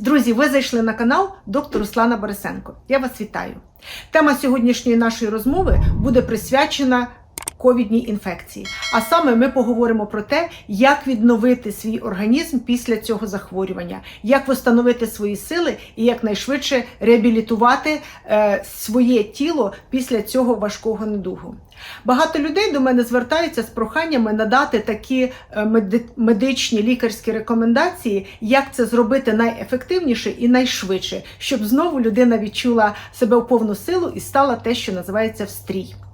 Друзі, ви зайшли на канал доктор Руслана Борисенко. Я вас вітаю. Тема сьогоднішньої нашої розмови буде присвячена ковідній інфекції. А саме ми поговоримо про те, як відновити свій організм після цього захворювання, як встановити свої сили і якнайшвидше реабілітувати е, своє тіло після цього важкого недугу. Багато людей до мене звертаються з проханнями надати такі е, медичні лікарські рекомендації, як це зробити найефективніше і найшвидше, щоб знову людина відчула себе в повну силу і стала те, що називається в стрій. Е,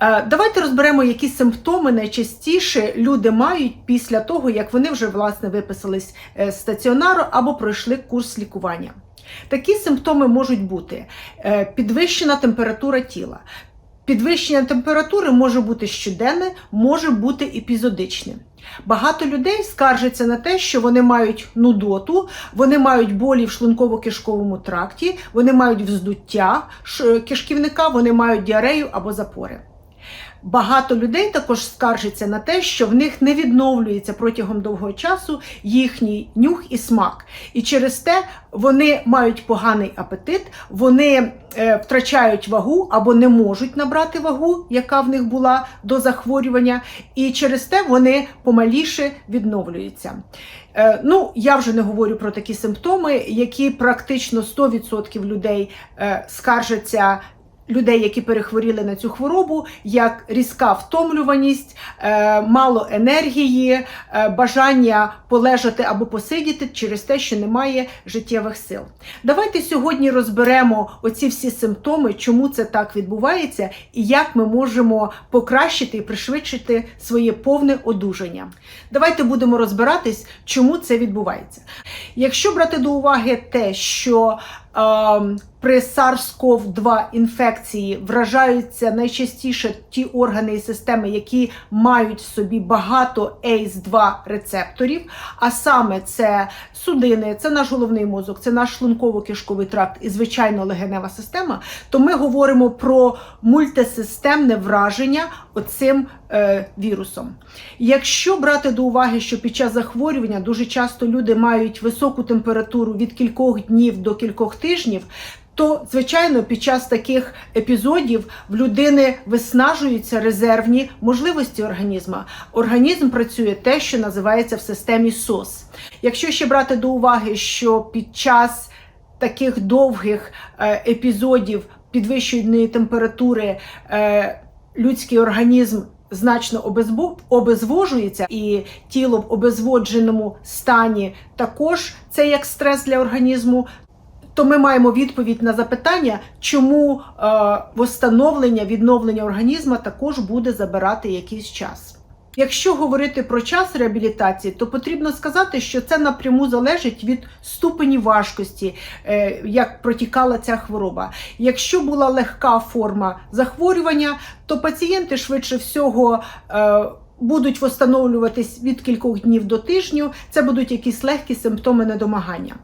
Давайте розберемо, які симптоми найчастіше люди мають після того, як вони вже власне виписались е, з стаціонару або пройшли курс лікування. Такі симптоми можуть бути е, підвищена температура тіла. Підвищення температури може бути щоденне, може бути епізодичне. Багато людей скаржаться на те, що вони мають нудоту, вони мають болі в шлунково-кишковому тракті, вони мають вздуття кишківника, вони мають діарею або запори. Багато людей також скаржаться на те, що в них не відновлюється протягом довгого часу їхній нюх і смак. І через те вони мають поганий апетит, вони е, втрачають вагу або не можуть набрати вагу, яка в них була до захворювання, і через те вони помаліше відновлюються. Е, Ну, я вже не говорю про такі симптоми, які практично 100% людей е, скаржаться людей, які перехворіли на цю хворобу, як різка втомлюваність, е, мало енергії, е, бажання полежати або посидіти через те, що немає життєвих сил. Давайте сьогодні розберемо оці всі симптоми, чому це так відбувається, і як ми можемо покращити і пришвидшити своє повне одужання. Давайте будемо розбиратись, чому це відбувається. Якщо брати до уваги те, що при SARS-CoV-2 інфекції вражаються найчастіше ті органи і системи, які мають в собі багато ACE2 рецепторів, а саме це судини, це наш головний мозок, це наш шлунково-кишковий тракт і, звичайно, легенева система, то ми говоримо про мультисистемне враження оцим вірусом. Якщо брати до уваги, що під час захворювання дуже часто люди мають високу температуру від кількох днів до кількох тижнів, то, звичайно, під час таких епізодів в людини виснажуються резервні можливості організму. Організм працює те, що називається в системі СОС. Якщо ще брати до уваги, що під час таких довгих е, епізодів підвищеної температури е, людський організм значно обезвожується, і тіло в обезводженому стані також це як стрес для організму. То ми маємо відповідь на запитання, чому е, восстановлення, відновлення організму також буде забирати якийсь час. Якщо говорити про час реабілітації, то потрібно сказати, що це напряму залежить від ступені важкості, е, як протікала ця хвороба. Якщо була легка форма захворювання, то пацієнти швидше всього. е, Будуть встановлюватись від кількох днів до тижню, це будуть якісь легкі симптоми недомагання.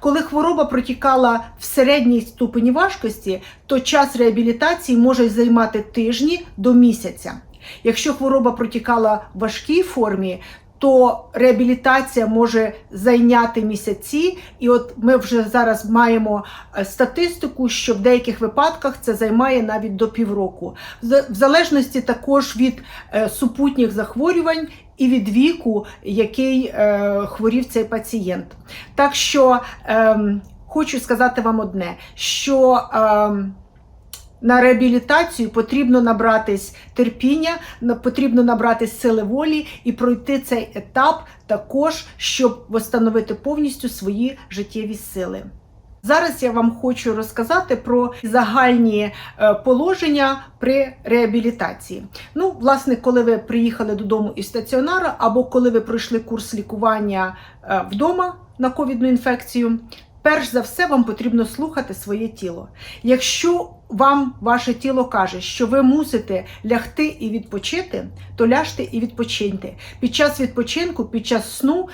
Коли хвороба протікала в середній ступені важкості, то час реабілітації може займати тижні до місяця. Якщо хвороба протікала в важкій формі, то реабілітація може зайняти місяці, і от ми вже зараз маємо е, статистику, що в деяких випадках це займає навіть до півроку, В- залежності також від е, супутніх захворювань і від віку, який е, хворів цей пацієнт. Так що ем, хочу сказати вам одне, що ем, на реабілітацію потрібно набратись терпіння, потрібно набратись сили волі і пройти цей етап також, щоб встановити повністю свої життєві сили. Зараз я вам хочу розказати про загальні е, положення при реабілітації. Ну, власне, коли ви приїхали додому із стаціонара, або коли ви пройшли курс лікування е, вдома на ковідну інфекцію, перш за все вам потрібно слухати своє тіло. Якщо вам ваше тіло каже, що ви мусите лягти і відпочити, то ляжте і відпочиньте. Під час відпочинку, під час сну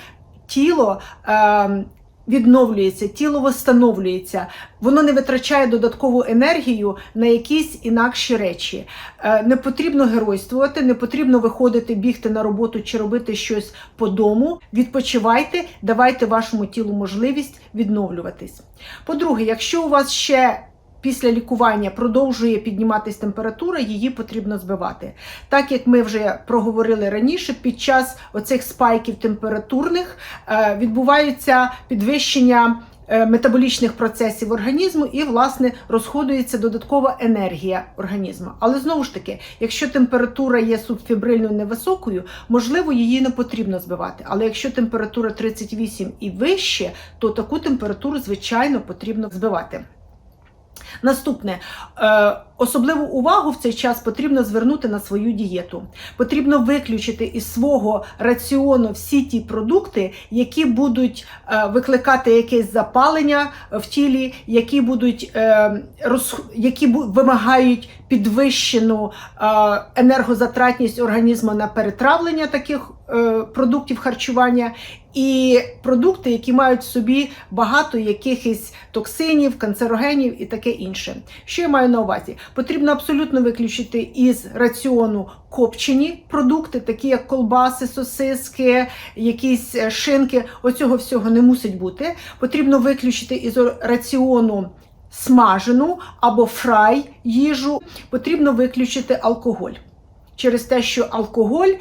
тіло. Е, відновлюється, тіло встановлюється, воно не витрачає додаткову енергію на якісь інакші речі. Е, Не потрібно геройствувати, не потрібно виходити, бігти на роботу чи робити щось по дому. Відпочивайте, давайте вашому тілу можливість відновлюватись. По-друге, якщо у вас ще після лікування продовжує підніматись температура, її потрібно збивати. Так як ми вже проговорили раніше, під час оцих спайків температурних е, відбувається підвищення. е, Метаболічних процесів організму і, власне, розходується додаткова енергія організму. Але знову ж таки, якщо температура є субфібрильною невисокою, можливо, її не потрібно збивати. Але якщо температура 38 і вище, то таку температуру, звичайно, потрібно збивати. Наступне. Е, особливу увагу в цей час потрібно звернути на свою дієту. Потрібно виключити із свого раціону всі ті продукти, які будуть е, викликати якесь запалення в тілі, які будуть е, які вимагають підвищену е, енергозатратність організму на перетравлення таких продуктів харчування, і продукти, які мають в собі багато якихось токсинів, канцерогенів і таке інше. Що я маю на увазі? Потрібно абсолютно виключити із раціону копчені продукти, такі як колбаси, сосиски, якісь е, шинки. Оцього всього не мусить бути. Потрібно виключити із раціону. Смажену або фрай їжу потрібно виключити алкоголь через те, що алкоголь е,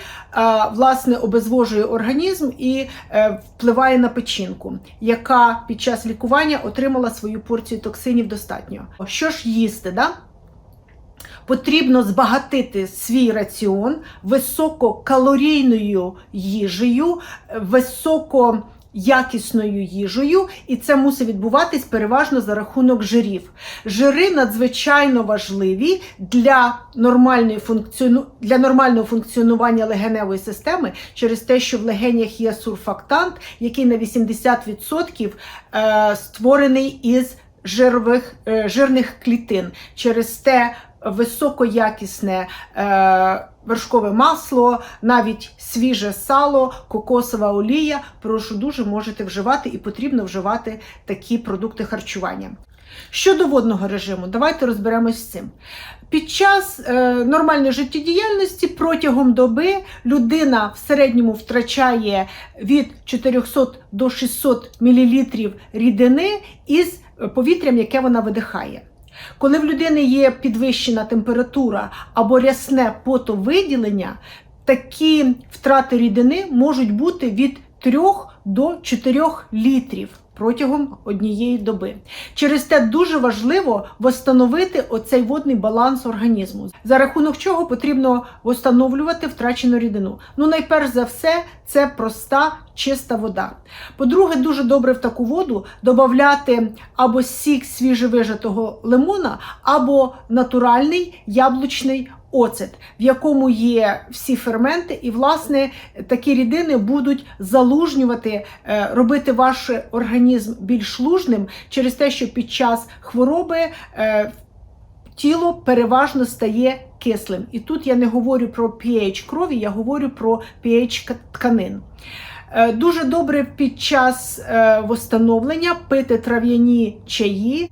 власне обезвожує організм і е, впливає на печінку, яка під час лікування отримала свою порцію токсинів достатньо. Що ж їсти? Да? Потрібно збагатити свій раціон висококалорійною їжею, високо. Якісною їжею, і це мусить відбуватись переважно за рахунок жирів. Жири надзвичайно важливі для, нормальної функціону... для нормального функціонування легеневої системи через те, що в легенях є сурфактант, який на 80% е, створений із жирових, е, жирних клітин. Через те високоякісне е, вершкове масло, навіть свіже сало, кокосова олія. Прошу дуже можете вживати і потрібно вживати такі продукти харчування. Щодо водного режиму, давайте розберемось з цим. Під час е, нормальної життєдіяльності протягом доби людина в середньому втрачає від 400 до 600 мл рідини із повітрям, яке вона видихає. Коли в людини є підвищена температура або рясне потовиділення, такі втрати рідини можуть бути від 3 до 4 літрів протягом однієї доби. Через те дуже важливо встановити оцей водний баланс організму, за рахунок чого потрібно встановлювати втрачену рідину. Ну, найперш за все, це проста чиста вода. По-друге, дуже добре в таку воду додати або сік свіжевижатого лимона, або натуральний яблучний оцет, в якому є всі ферменти, і, власне, такі рідини будуть залужнювати, е, робити ваш організм більш лужним через те, що під час хвороби е, тіло переважно стає кислим. І тут я не говорю про pH крові, я говорю про pH тканин. Е, Дуже добре під час восстановлення пити трав'яні чаї.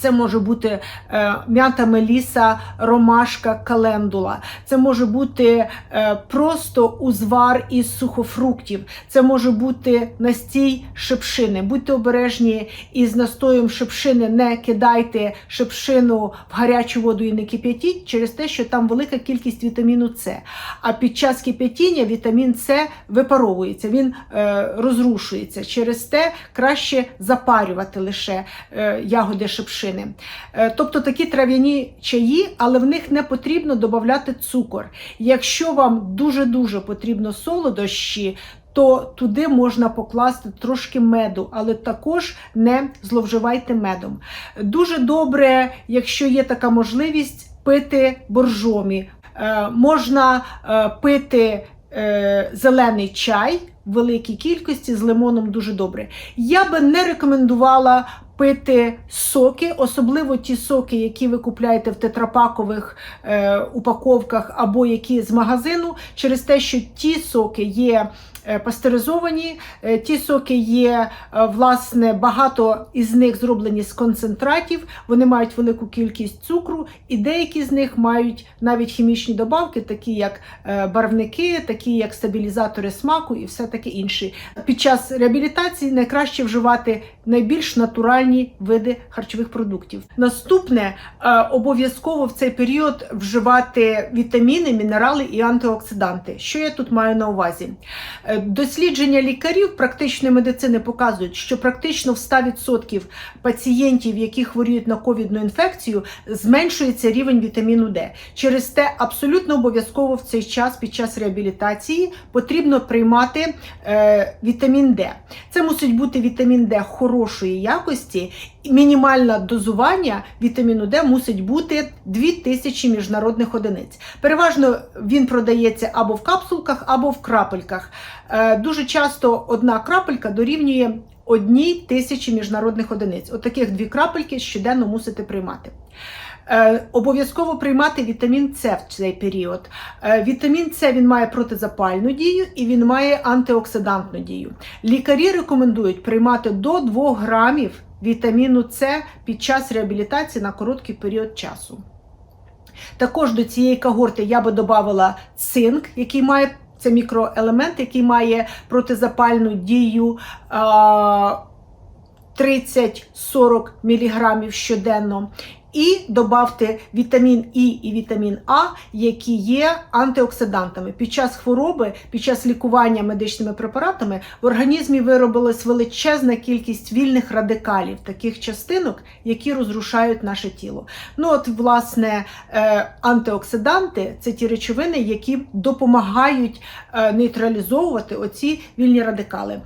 Це може бути е, м'ята меліса, ромашка, календула. Це може бути е, просто узвар із сухофруктів. Це може бути настій шипшини. Будьте обережні із настоєм шипшини, не кидайте шипшину в гарячу воду і не кип'ятіть через те, що там велика кількість вітаміну С. А під час кип'ятіння вітамін С випаровується, він е, розрушується. Через те краще запарювати лише е, ягоди шипшини. Е, Тобто такі трав'яні чаї, але в них не потрібно додати цукор. Якщо вам дуже-дуже потрібно солодощі, то туди можна покласти трошки меду, але також не зловживайте медом. Дуже добре, якщо є така можливість, пити боржомі. Е, Можна е, пити е, зелений чай в великій кількості з лимоном дуже добре. Я би не рекомендувала пити соки, особливо ті соки, які ви купляєте в тетрапакових е, упаковках або які з магазину, через те, що ті соки є. Е, Пастеризовані, Е, ті соки є, е, власне, багато із них зроблені з концентратів, вони мають велику кількість цукру, і деякі з них мають навіть хімічні добавки, такі як барвники, такі як стабілізатори смаку і все таке інше. Під час реабілітації найкраще вживати найбільш натуральні види харчових продуктів. Наступне обов'язково в цей період вживати вітаміни, мінерали і антиоксиданти. Що я тут маю на увазі? Е, Дослідження лікарів практичної медицини показують, що практично в 100% пацієнтів, які хворіють на ковідну інфекцію, зменшується рівень вітаміну Д. Через те абсолютно обов'язково в цей час під час реабілітації потрібно приймати е, вітамін Д. Це мусить бути вітамін Д хорошої якості. Мінімальне дозування вітаміну Д мусить бути 2000 міжнародних одиниць. Переважно він продається або в капсулках, або в крапельках. Е, Дуже часто одна крапелька дорівнює одній тисячі міжнародних одиниць. Отаких дві крапельки щоденно мусите приймати. Е, Обов'язково приймати вітамін С в цей період. Е, Вітамін С він має протизапальну дію і він має антиоксидантну дію. Лікарі рекомендують приймати до 2 грамів вітаміну С під час реабілітації на короткий період часу. Також до цієї когорти я би додавала цинк, який має це мікроелемент, який має протизапальну дію а, 30-40 мг щоденно. І додавте вітамін І і вітамін А, які є антиоксидантами. Під час хвороби, під час лікування медичними препаратами в організмі виробилась величезна кількість вільних радикалів, таких частинок, які розрушають наше тіло. Ну от, власне, е, антиоксиданти це ті речовини, які допомагають е, нейтралізовувати оці вільні радикали.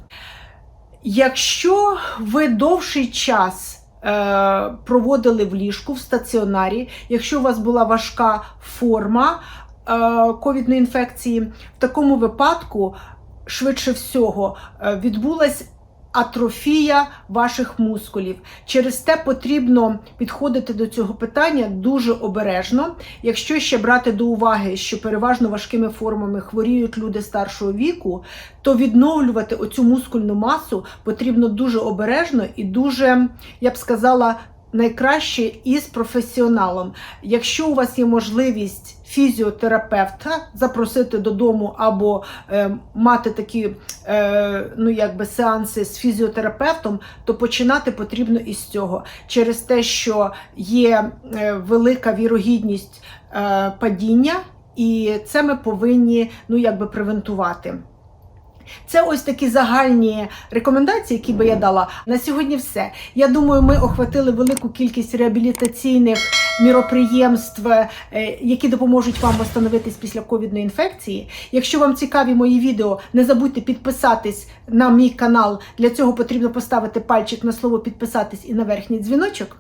Якщо ви довший час проводили в ліжку в стаціонарі, якщо у вас була важка форма е, ковідної інфекції, в такому випадку швидше всього е, відбулась атрофія ваших мускулів. Через те потрібно підходити до цього питання дуже обережно. Якщо ще брати до уваги, що переважно важкими формами хворіють люди старшого віку, то відновлювати оцю мускульну масу потрібно дуже обережно і дуже, я б сказала, найкраще із професіоналом. Якщо у вас є можливість фізіотерапевта запросити додому або е, мати такі е, ну, якби сеанси з фізіотерапевтом, то починати потрібно із цього через те, що є е, велика вірогідність е, падіння, і це ми повинні ну, якби превентувати. Це ось такі загальні рекомендації, які би я дала. На сьогодні все. Я думаю, ми охватили велику кількість реабілітаційних міроприємств, е, які допоможуть вам встановитись після ковідної інфекції. Якщо вам цікаві мої відео, не забудьте підписатись на мій канал. Для цього потрібно поставити пальчик на слово підписатись і на верхній дзвіночок.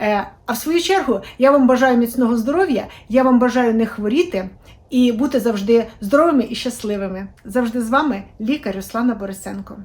Е, А в свою чергу я вам бажаю міцного здоров'я, я вам бажаю не хворіти і бути завжди здоровими і щасливими. Завжди з вами лікар Руслана Борисенко.